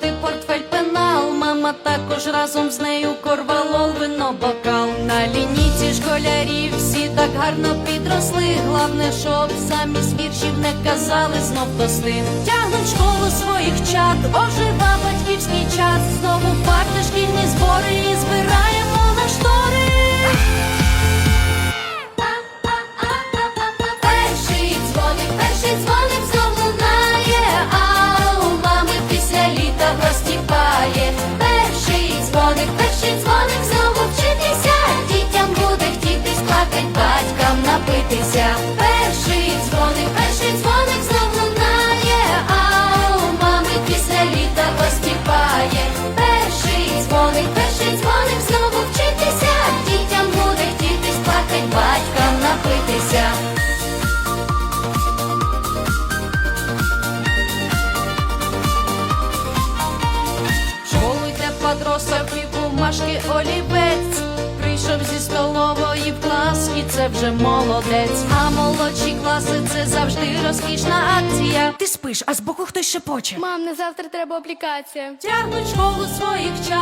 Золотий портфель пенал, мама також разом з нею корвалол, вино бокал. На лініці школярів всі так гарно підросли. Главне, щоб замість віршів не казали знов до слин. Тягнуть школу своїх чат. ожива батьківський час знову. Перший дзвоник, перший дзвоник знов лунає, а у мами після літа розтіпає. Перший дзвоник, перший дзвоник знову вчитися. Дітям буде хотітись плакать, батькам напитися. В Школу йде подросток і бумажки олівець. Прийшов зі столової в клас, і це вже молодець. А молодші класи це завжди розкішна акція. Ти спиш, а збоку хтось шепоче. Мам, на завтра треба аплікація. Тягнуть школу своїх чат.